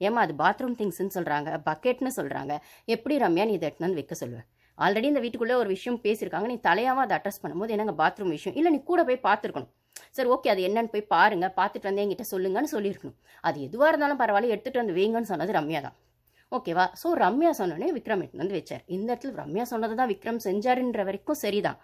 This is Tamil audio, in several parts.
ஏமா அது பாத்ரூம் திங்ஸ்ன்னு சொல்கிறாங்க பக்கெட்னு சொல்கிறாங்க எப்படி ரம்யா நீ இதை எடுத்துன்னு வைக்க சொல்லுவேன் ஆல்ரெடி இந்த வீட்டுக்குள்ளே ஒரு விஷயம் பேசியிருக்காங்க நீ தலையாமல் அதை அட்ரஸ் பண்ணும்போது என்னங்க பாத்ரூம் விஷயம்? இல்லை நீ கூட போய் பார்த்துருக்கணும். சரி ஓகே அது என்னன்னு போய் பாருங்கள் பார்த்துட்டு வந்து என்கிட்ட சொல்லுங்கன்னு சொல்லியிருக்கணும். அது எதுவாக இருந்தாலும் பரவாயில்ல எடுத்துகிட்டு வந்து வைங்கன்னு சொன்னது ரம்யா தான். ஓகேவா ஸோ ரம்யா சொன்னோடனே விக்ரம் எட்டு வந்து வச்சார். இந்த இடத்துல ரம்யா சொன்னது தான் விக்ரம் செஞ்சாருன்ற வரைக்கும் சரிதான்.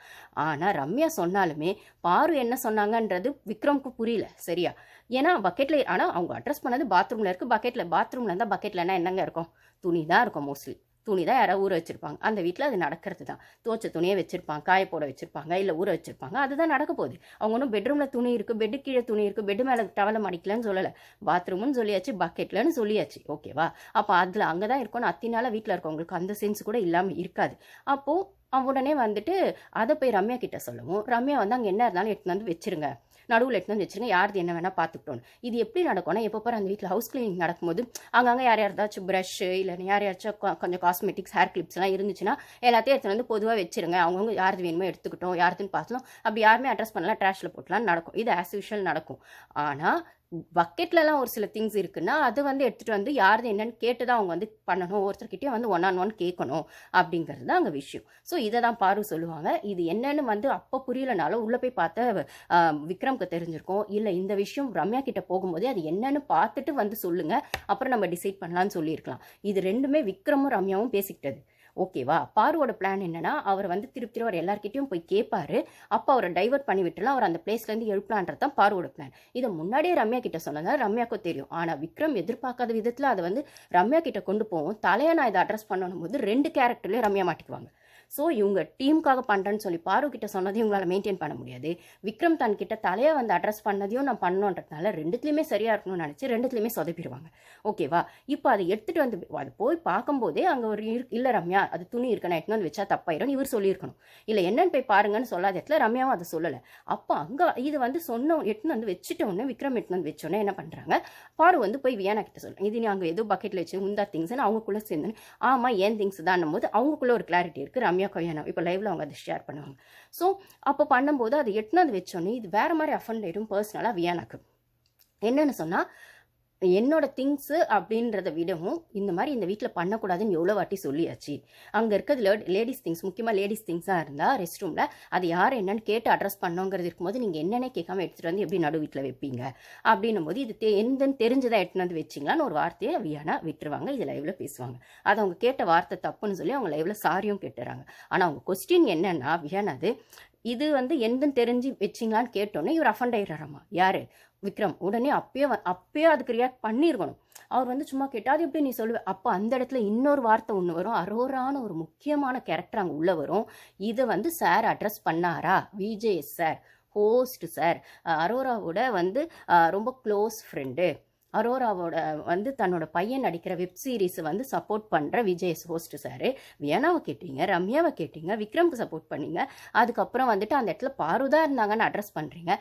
ஆனால் ரம்யா சொன்னாலுமே பாரு என்ன சொன்னாங்கன்றது விக்ரம்க்கு புரியல. சரியா? ஏன்னா பக்கெட்டில் ஆனால் அவங்க அட்ரஸ் பண்ணது பாத்ரூமில் இருக்குது பக்கெட்டில் பாத்ரூமில் இருந்தால் பக்கெட்டில் என்னங்க இருக்கும்? துணி தான் இருக்கும் மோஸ்ட்லி துணி தான் யாராவது ஊற வச்சிருப்பாங்க. அந்த வீட்டில் அது நடக்கிறது தான் துவச்ச துணியை வச்சுருப்பாங்க காய போட வச்சுருப்பாங்க இல்லை ஊற வச்சுருப்பாங்க. அதுதான் நடக்க போகுது. அவங்க ஒன்றும் பெட்ரூமில் துணி இருக்குது பெட்டு கீழே துணி இருக்குது பெட்டு மேலே டவலை மடிக்கலன்னு சொல்லலை. பாத்ரூம்னு சொல்லியாச்சு பக்கெட்லன்னு சொல்லியாச்சு. ஓகேவா அப்போ அதில் அங்கே தான் இருக்கணும் அத்தினால வீட்டில் இருக்கவங்களுக்கு அந்த சென்ஸ் கூட இல்லாமல் இருக்காது. அப்போது அவன் உடனே வந்துட்டு அதை போய் ரம்யா கிட்ட சொல்லவும். ரம்யா வந்து அங்கே என்ன இருந்தாலும் எடுத்துன்னு வந்து வச்சிருங்க. நடுவில் எடுத்துன்னு வந்து வச்சிருங்க. யாருது என்ன வேணால் பார்த்துக்கிட்டோம் இது எப்படி நடக்கும்னா எப்போ பாரு அந்த வீட்டில் ஹவுஸ் கிளீனிங் நடக்கும்போது அங்கங்கே யார் யாராச்சும் ப்ரஷ்ஷு இல்லை யார் யாராச்சும் கொஞ்சம் காஸ்மெட்டிக்ஸ் ஹேர் கிளிப்ஸ்லாம் இருந்துச்சுன்னா எல்லாத்தையும் எடுத்து வந்து பொதுவாக வச்சிருங்க. அவங்கவுங்க யாருது வேணுமோ எடுத்துக்கிட்டோம் யாருதுன்னு பார்த்தோம் அப்படி யாருமே அட்ரஸ் பண்ணலாம் ட்ராஷில் போட்டலாம் நடக்கும். இது ஆஸ் யூஷுவல் நடக்கும். ஆனால் பக்கெட்லலாம் ஒரு சில திங்ஸ் இருக்குன்னா அது வந்து எடுத்துகிட்டு வந்து யாருது என்னன்னு கேட்டு தான் அவங்க வந்து பண்ணணும். ஒருத்தர்கிட்டயும் வந்து ஒன் ஆன் ஒன் கேட்கணும் அப்படிங்கிறது தான் அங்கே விஷயம். ஸோ இதை தான் பாரு சொல்லுவாங்க. இது என்னன்னு வந்து அப்போ புரியலனாலும் உள்ளே போய் பார்த்த விக்ரம்க்கு தெரிஞ்சிருக்கும். இல்லை இந்த விஷயம் ரம்யா கிட்ட போகும்போதே அது என்னன்னு பார்த்துட்டு வந்து சொல்லுங்கள் அப்புறம் நம்ம டிசைட் பண்ணலான்னு சொல்லியிருக்கலாம். இது ரெண்டுமே விக்ரமும் ரம்யாவும் பேசிக்கிட்டது. ஓகேவா பாருவோட பிளான் என்னன்னா அவர் வந்து திருப்பி திருவார் அவர் போய் கேட்பாரு அப்போ அவரை டைவர்ட் பண்ணி விட்டுலாம் அவர் அந்த பிளேஸ்லேருந்து எழுப்பலான்றது தான் பாருவோட பிளான் இதை முன்னாடியே ரம்யா கிட்ட சொன்னதால் ரம்யாக்கும் தெரியும். ஆனால் விக்ரம் எதிர்பார்க்காத விதத்தில் அதை வந்து ரம்யா கிட்ட கொண்டு போவோம். தலையை நான் இதை அட்ரஸ் பண்ணணும் போது ரெண்டு கேரக்டர்லேயும் ரம்யா மாட்டிக்குவாங்க. ஸோ இவங்க டீமுக்காக பண்ணுறேன்னு சொல்லி பாரு கிட்ட சொன்னதையும் உங்களால் மெயின்டைன் பண்ண முடியாது. விக்ரம் தன் கிட்ட தலையை வந்து அட்ரஸ் பண்ணதையும் நான் பண்ணோன்றதுனால ரெண்டுத்துலையுமே சரியாக இருக்கணும்னு நினச்சி ரெண்டுத்துலையுமே சொதப்பிடுவாங்க. ஓகேவா இப்போ அதை எடுத்துகிட்டு வந்து அது போய் பார்க்கும்போதே அங்கே ஒரு இரு இல்லை ரம்யா அது துணி இருக்கணும் நான் எடுத்துன்னு வந்து வச்சா தப்பாயிரும் இவர் சொல்லியிருக்கணும். இல்லை என்னன்னு போய் பாருங்கன்னு சொல்லாத இடத்துல ரம்யாவும் அதை சொல்லலை. அப்போ அங்கே இது வந்து சொன்ன எடுத்துன்னு வந்து வச்சுட்டோன்னே விக்ரம் எடுத்துன்னு வந்து வச்சோன்னே என்ன பண்ணுறாங்க பாரு வந்து போய் வியானா கிட்ட சொல்லுங்க இது நீ அங்கே ஏதோ பக்கெட்டில் வச்சு உந்தா திங்ஸ்னு அவங்களுக்குள்ளே சேர்ந்து ஆமாம் ஏன் திங்ஸ் தான் போது அவங்களுக்குள்ள ஒரு கிளாரிட்டி இருக்குது ரம்யா கொய்யானா இப்போ லைவ்ல அவங்க அதை ஷேர் பண்ணுவாங்க. ஸோ அப்போ பண்ணும்போது அது எட்டுன்னு வச்சோன்னே இது வேற மாதிரி அஃபண்ட் ஆகிடும் பர்சனலாக வியானாக்கு. என்னன்னு சொன்னால் என்னோட திங்ஸு அப்படின்றத விடவும் இந்த மாதிரி இந்த வீட்டில் பண்ணக்கூடாதுன்னு எவ்வளோ வாட்டி சொல்லியாச்சு. அங்கே இருக்கிறது லேடிஸ் திங்ஸ் முக்கியமாக லேடிஸ் திங்ஸாக இருந்தால் ரெஸ்ட் ரூமில் அது யார் என்னன்னு கேட்டு அட்ரஸ் பண்ணோங்கிறது இருக்கும்போது நீங்கள் என்னென்ன கேட்காம எடுத்துகிட்டு வந்து எப்படி நடு வீட்டில் வைப்பீங்க? அப்படின்னும் போது இது தெ எந்தன்னு தெரிஞ்சதாக எடுத்துன்னு வந்து வச்சிங்களான்னு ஒரு வார்த்தையை வியானா விட்டுருவாங்க. இது லைவில் பேசுவாங்க. அது அவங்க கேட்ட வார்த்தை தப்புன்னு சொல்லி அவங்க லைவில் சாரியும் கேட்டுறாங்க. ஆனால் அவங்க கொஸ்டின் என்னென்னா வியானா அது இது வந்து எந்தன்னு தெரிஞ்சு வச்சிங்களான்னு கேட்டோன்னே இவர் அஃபண்ட் ஆயிடுறாராமா? யார்? விக்ரம் உடனே அப்பயே வ- அப்பயே அதுக்கு ரியாக்ட் பண்ணியிருக்கணும் அவர் வந்து சும்மா கேட்டாது எப்படி நீ சொல்லுவ? அப்போ அந்த இடத்துல இன்னொரு வார்த்தை ஒன்று வரும். அரோரான ஒரு முக்கியமான கேரக்டர் அங்கே உள்ள வரும். இதை வந்து சார் அட்ரஸ் பண்ணாரா? விஜே சார் ஹோஸ்ட் சார் அரோராவோட வந்து ரொம்ப க்ளோஸ் ஃப்ரெண்டு அரோராவோட வந்து தன்னோட பையன் நடிக்கிற வெப் சீரிஸ் வந்து சப்போர்ட் பண்ணுற விஜய் ஹோஸ்ட் சார் வியனாவை கேட்டீங்க ரம்யாவை கேட்டீங்க விக்ரம்க்கு சப்போர்ட் பண்ணீங்க. அதுக்கப்புறம் வந்துட்டு அந்த இடத்துல பாருதா இருந்தாங்கன்னு அட்ரஸ் பண்ணுறீங்க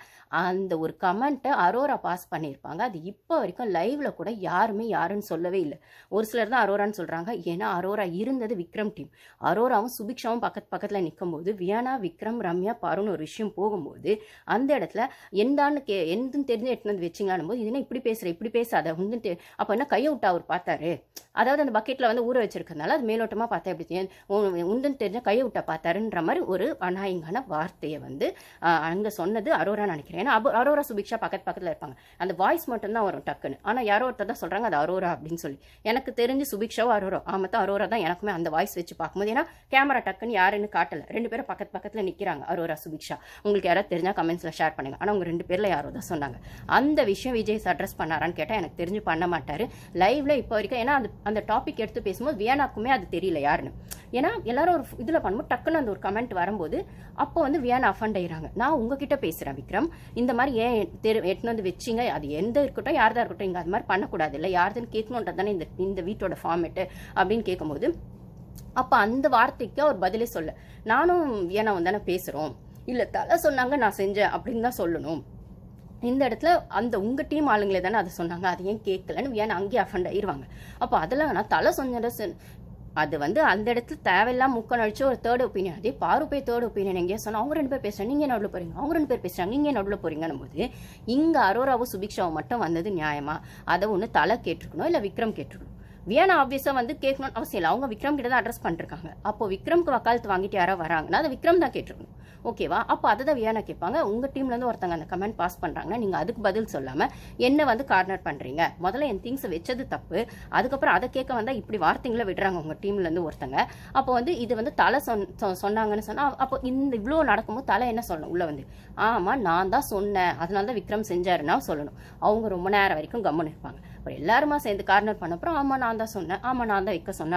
அந்த ஒரு கமெண்ட்டை அரோரா பாஸ் பண்ணியிருப்பாங்க. அது இப்போ வரைக்கும் லைவ்ல கூட யாருமே யாருன்னு சொல்லவே இல்லை. ஒரு சிலர் தான் அரோரான்னு சொல்கிறாங்க ஏன்னா அரோரா இருந்தது விக்ரம் டீம் அரோராவும் சுபிக்ஷாவும் பக்கத்து பக்கத்தில் நிற்கும்போது வியானா விக்ரம் ரம்யா பாருன்னு ஒரு விஷயம் போகும்போது அந்த இடத்துல எந்தான்னு கே எந்துன்னு தெரிஞ்சு எடுத்துன்னு வந்து வச்சிங்களான்னு போது இது என்ன இப்படி பேசுகிற இப்படி பேசாத வந்துட்டு அப்போ என்ன கையை விட்டா அவர் பார்த்தாரு? அதாவது அந்த பக்கெட்டில் வந்து ஊற வச்சிருக்கனால அது மேலோட்டமாக பார்த்தா எப்படி தெரியும்? உந்துன்னு தெரிஞ்ச கையை விட்டா பார்த்தாருன்ற மாதிரி ஒரு அநாயங்கான வார்த்தையை வந்து அங்கே சொன்னது அரோரா நினைக்கிறேன். ஏன்னா அரோரா சுபிக்ஷா பக்கத்து பக்கத்தில் இருப்பாங்க. அந்த வாய்ஸ் மட்டும்தான் வரும் டக்குன்னு. ஆனால் யாரோ ஒருத்தர் தான் சொல்கிறாங்க அது அரோரா அப்படின்னு சொல்லி. எனக்கு தெரிஞ்சு சுபிக்ஷாவும் அரோரா ஆமாம் தான் அரோரா தான் எனக்குமே அந்த வாய்ஸ் வச்சு பார்க்கும்போது. ஏன்னா கேமரா டக்குன்னு யாருன்னு காட்டலை. ரெண்டு பேரும் பக்கத்து பக்கத்தில் நிற்கிறாங்க அரோரா சுபிக்ஷா. உங்களுக்கு யாராவது தெரிஞ்சால் கமெண்ட்ஸில் ஷேர் பண்ணுங்க. ஆனால் அவங்க ரெண்டு பேரில் யாரோ தான் சொன்னாங்க. அந்த விஷயம் விஜய் அட்ரஸ் பண்ணாரான்னு கேட்டால் எனக்கு தெரிஞ்சு பண்ண மாட்டார். லைவில் இப்போ வரைக்கும் ஏன்னா அந்த அந்த டாபிக் எடுத்து பேசும்போது வியானாக்குமே அது தெரியல யாருன்னு. ஏன்னா எல்லாரும் ஒரு இதில் பண்ணும்போது டக்குன்னு அந்த ஒரு கமெண்ட் வரும்போது அப்போ வந்து வியானா அஃபண்ட் ஆயிடுறாங்க. நான் உங்ககிட்ட பேசுகிறேன் விக்ரம். இந்த மாதிரி ஏன் தெரு எட்டுன்னு வந்து வச்சிங்க? அது எந்த இருக்கட்டும் யார்தான் இருக்கட்டும் இங்கே அது மாதிரி பண்ணக்கூடாது இல்லை யாருதுன்னு கேட்கணுன்றது தானே இந்த இந்த வீட்டோட ஃபார்மேட்டு அப்படின்னு கேட்கும்போது அப்போ அந்த வார்த்தைக்கு அவர் பதிலே சொல்ல நானும் வியானாவும் தானே பேசுகிறோம் இல்லை தலை சொன்னாங்க நான் செஞ்சேன் அப்படின்னு தான் சொல்லணும். இந்த இடத்துல அந்த உங்கள் டீம் ஆளுங்களே தானே அதை சொன்னாங்க. அதை ஏன் கேட்கலன்னு ஏன்னா அங்கேயே அஃபண்ட் ஆயிடுவாங்க அப்போ அதெல்லாம் நான் தலை சொன்ன அது வந்து அந்த இடத்துல தேவையில்லாம் முக்க நடிச்சு ஒரு தேர்ட் ஒப்பீனியன் அதே பாரு போய் தேர்ட் ஒப்பீனியன் எங்கேயோ சொன்னால் அவங்க ரெண்டு பேர் பேசுகிறாங்க நீங்கள் நடுவில் போறீங்க? அவங்க ரெண்டு பேர் பேசுகிறாங்க நீங்கள் நடுவில் போகிறீங்கன்னு போது இங்கே அரோராவும் சுபிக்ஷாவும் மட்டும் வந்தது நியாயமா? அதை ஒன்று தலை கேட்டிருக்கணும் இல்லை விக்ரம் கேட்டிருக்கணும்? வியானா ஆப்வியஸாக வந்து கேட்கணும்னு அவசியம் இல்லை. அவங்க விக்ரம் கிட்ட தான் அட்ரஸ் பண்ணிருக்காங்க. அப்போ விக்ரம்க்கு வக்காலத்து வாங்கிட்டு யாரோ வராங்கன்னா அதை விக்ரம் தான் கேட்டிருக்கணும். ஓகேவா அப்போ அதை தான் வியானா கேட்பாங்க. உங்கள் டீம்லேருந்து ஒருத்தங்க அந்த கமெண்ட் பாஸ் பண்ணுறாங்கன்னா நீங்கள் அதுக்கு பதில் சொல்லாமல் என்ன வந்து கார்னர் பண்ணுறீங்க முதல்ல என் திங்ஸை வச்சது தப்பு. அதுக்கப்புறம் அதை கேட்க வந்தால் இப்படி வார்த்தைங்களை விடுறாங்க உங்கள் டீம்லேருந்து ஒருத்தங்க. அப்போ வந்து இது வந்து தலை சொன் சொ- சொன்னாங்கன்னு சொன்னால் அப்போ இந்த இவ்வளோ நடக்கும்போது தலை என்ன சொல்லணும்? உள்ளே வந்து ஆமாம் நான் தான் சொன்னேன். அதனால தான் விக்ரம் செஞ்சாருன்னா சொல்லணும். அவங்க ரொம்ப நேரம் வரைக்கும் கம்முன்னு இருப்பாங்க. அப்புறம் எல்லாருமா சேர்ந்து கார்னர் பண்ண அப்புறம் ஆமாம் நான் தான் சொன்னேன். ஆமாம் நான் தான் வைக்க சொன்னேன்.